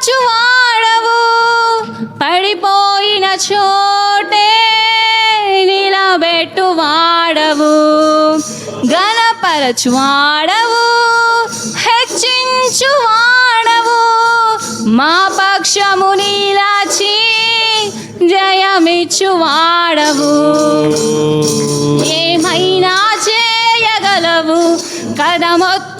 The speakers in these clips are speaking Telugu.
బలపరచువాడవు పడిపోయిన చోటే నిలబెట్టువాడవు గణపరచువాడవు హెచ్చించువాడవు. మా పక్షము నీలాచి జయమిచ్చువాడవు. ఏమైనా చేయగలవు? కథ మొత్తం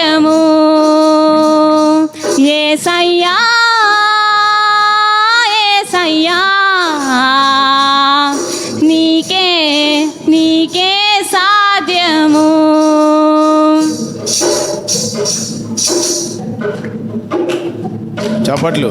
సాధ్యము ఏసయ్యా ఏసయ్యా నీకే నీకే సాధ్యము. చప్పట్లు.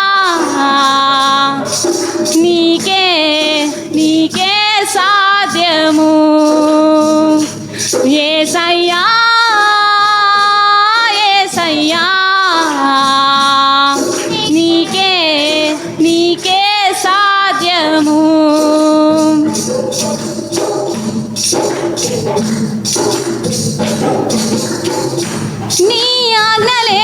నీకే నీకే సాధ్యము. ఏ సయ్యా ఏ సయ్యా నీకే నీకే సాధ్యము. నీ ఆజ్ఞలే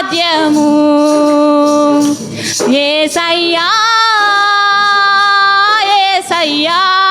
సాధ్యము. ఏసయ్యా ఏసయ్యా.